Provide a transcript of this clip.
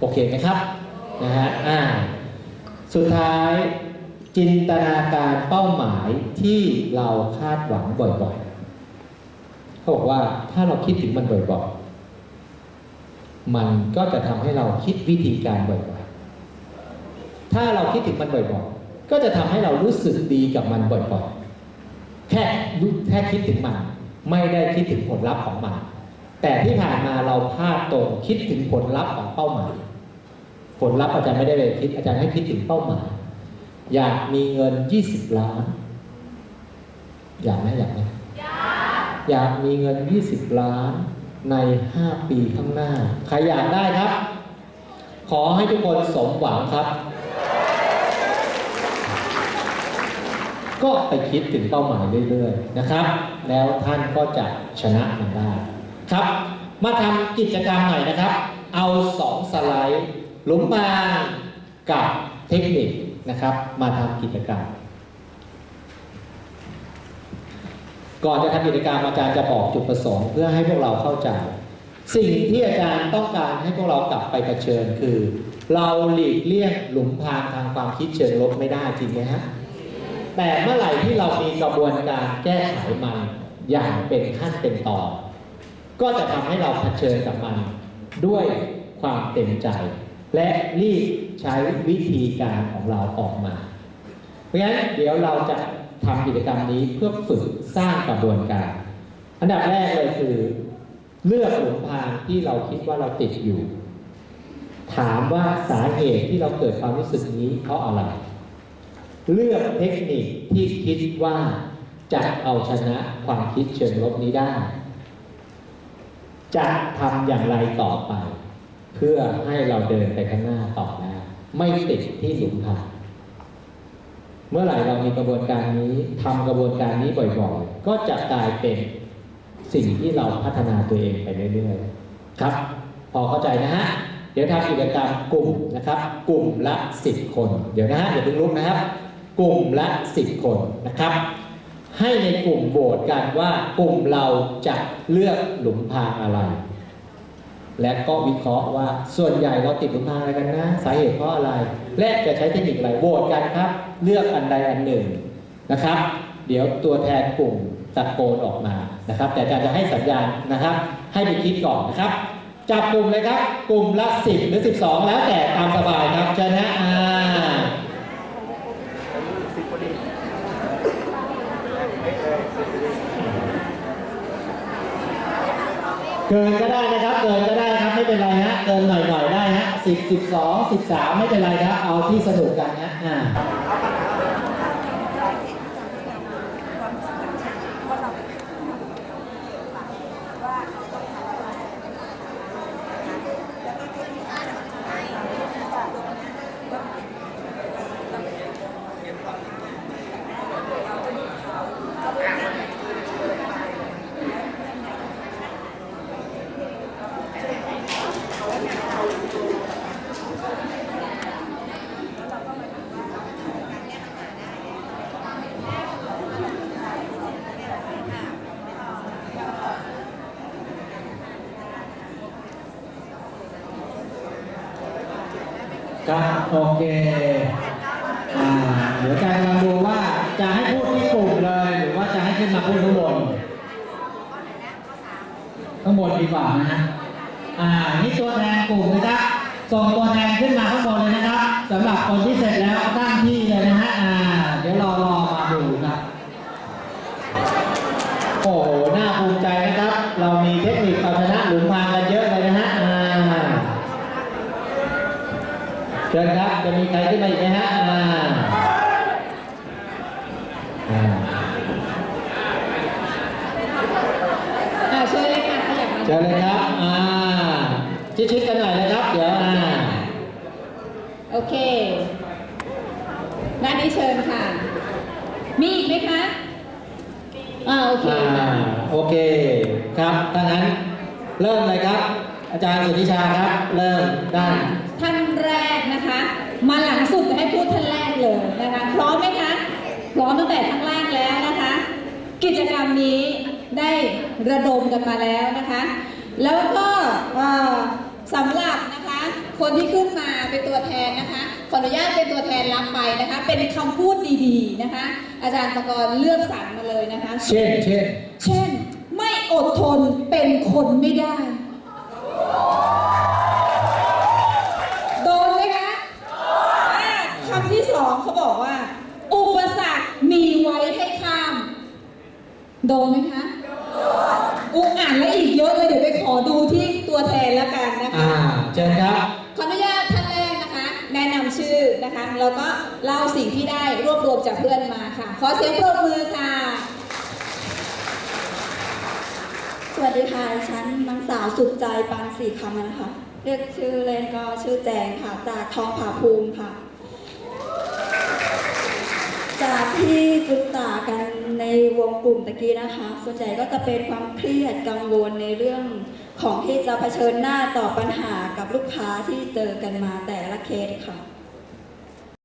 โอเคไหมครับนะฮะอ่าสุดท้ายจินตนาการเป้าหมายที่เราคาดหวังบ่อยๆเขาบอกว่าถ้าเราคิดถึงมันบ่อยๆมันก็จะทำให้เราคิดวิธีการบ่อยๆถ้าเราคิดถึงมันบ่อยๆก็จะทำให้เรารู้สึกดีกับมันบ่อยๆแค่แค่คิดถึงมันไม่ได้คิดถึงผลลัพธ์ของมันแต่ที่ผ่านมาเราพลาดตรงคิดถึงผลลัพธ์ของเป้าหมาย ผลลัพธ์อาจารย์ไม่ได้เลยคิดอาจารย์ให้คิดถึงเป้าหมายอยากมีเงิน20ล้าน อยากไหมอยากไหมอยากมีเงิน20ล้านใน5ปีข้างหน้า ใครอยากได้ครับ ขอให้ทุกคนสมหวังครับ ก็ไปคิดถึงเป้าหมายเรื่อยๆนะครับ แล้วท่านก็จะชนะมันได้ ครับ มาทำกิจกรรมหน่อยนะครับ เอาสองสไลด์ หลุมบางกับเทคนิคนะครับ มาทำกิจกรรม ก่อนจะทำกิจกรรมอาจารย์จะบอกจุดประสงค์เพื่อให้พวกเราเข้าใจ สิ่งที่อาจารย์ต้องการให้พวกเรากลับไปเผชิญคือ เราหลีกเลี่ยงหลุมพรางทางความคิดเชิงลบไม่ได้จริงไหมฮะแต่เมื่อไหร่ที่เรามีกระบวนการแก้ไขมันอย่างเป็นขั้นเป็นตอนก็จะทำให้เราเผชิญกับมันด้วยความเต็มใจ และรีบใช้วิธีการของเราออกมา เพราะฉะนั้นเดี๋ยวเราจะทำกิจกรรมนี้เพื่อฝึกสร้างกระบวนการ อันดับแรกเลยคือ เลือกหลุมพรางที่เราคิดว่าเราติดอยู่ ถามว่าสาเหตุที่เราเกิดความรู้สึกนี้เพราะอะไร เลือกเทคนิคที่คิดว่าจะเอาชนะความคิดเชิงลบนี้ได้ จะทำอย่างไรต่อไป เพื่อให้เราเดินไปข้างหน้าต่อหน้า ไม่ติดที่หลุมพรางเมื่อไหร่เรามีกระบวนการนี้ทำกระบวนการนี้บ่อยๆ ก็จะกลายเป็นสิ่งที่เราพัฒนาตัวเองไปเรื่อยๆครับ พอเข้าใจนะฮะเดี๋ยวทำกิจกรรมกลุ่มนะครับ กลุ่มละ 10 คน เดี๋ยวนะฮะอย่าเพิ่งลุกนะครับ กลุ่มละ 10 คนนะครับ ให้ในกลุ่มโหวตกันว่ากลุ่มเราจะเลือกหลุมพรางอะไร และก็วิเคราะห์ว่าส่วนใหญ่เราติดลุมาอะไรกันนะ สาเหตุเพราะอะไร และจะใช้เทคนิคอะไรโหวตกันครับ เลือกอันใดอันหนึ่งนะครับ เดี๋ยวตัวแทนกลุ่มตะโกนออกมานะครับ แต่อาจารย์จะให้สัญญาณนะครับ ให้ไปคิดก่อนนะครับจับกลุ่มเลยครับ กลุ่มละ 10 หรือ 12 แล้วแต่ตามสบายครับเชิญนะอ่า เกินก็ได้นะครับ เกินก็ได้ครับไม่เป็นไรฮะเกินหน่อยหน่อยๆได้ฮะสิบสิบสองสิบสามไม่เป็นไรครับเอาที่สนุกกันฮะอ่า ครับโอเคอ่าเดี๋ยวอาจารย์กำลังดูว่าจะให้พูดที่กลุ่มเลย หรือว่าจะให้ขึ้นมาพูดข้างบนข้างบนดีกว่านะฮะอ่านี่ตัวแทนกลุ่มนะครับ ส่งตัวแทนขึ้นมาข้างบนเลยนะครับสำหรับคนที่เสร็จแล้วตั้งที่เลยนะฮะอ่าเดี๋ยวรอรอมาดูครับโอ้โหน่าภูมิใจนะครับ เรามีเทคนิคเอาชนะหลุมพรางกันเยอะเลยนะฮะ อ่า เชิญครับ จะมีใครขึ้นมาอีกไหมฮะอ่าอ่าอ่าเชิญเลยค่ะขยับมาเชิญเลยครับ อ่า ชิดๆกันหน่อยนะครับ เดี๋ยวอ่า โอเคด้านนี้เชิญค่ะ มีอีกไหมคะ อ่า โอเค อ่าค่ะโอเค ครับถ้างั้น เริ่มเลยครับ อาจารย์สุทธิชาครับ เริ่มด้านท่านแรกนะคะ มาหลังสุดจะให้พูดท่านแรกเลยนะคะพร้อมไหมคะพร้อมตั้งแต่ท่านแรกแล้วนะคะ กิจกรรมนี้ได้ระดมกันมาแล้วนะคะ แล้วก็เอ่อสำหรับนะคะคนคนที่ขึ้นมาเป็นตัวแทนนะคะ ขออนุญาตเป็นตัวแทนรับไปนะคะ เป็นคำพูดดีๆนะคะ อาจารย์ประกรณ์เลือกสรรมาเลยนะคะ เช่นเช่นเช่น ไม่อดทนเป็นคนไม่ได้โด คำที่สองเขาบอกว่า อุปสรรคมีไว้ให้ข้าม โดนไหมคะอุอ่านแล้วอีกเยอะเลยเดี๋ยวไปขอดูที่ตัวแทนแล้วกันนะคะอ่าเชิญครับขออนุญาตท่านแรกนะคะ แนะนำชื่อนะคะแล้วก็เล่าสิ่งที่ได้รวบรวมจากเพื่อนมาค่ะ ขอเสียงปรบมือค่ะ สวัสดีค่ะดิฉันนางสาวสุดใจปานสีคำนะคะ เรียกชื่อเล่นก็ชื่อแจงค่ะ จากทองผาภูมิค่ะ จากที่ปรึกษากันในวงกลุ่มตะกี้นะคะ ส่วนใหญ่ก็จะเป็นความเครียดกังวลในเรื่องของที่จะเผชิญหน้าต่อปัญหากับลูกค้าที่เจอกันมาแต่ละเคสค่ะ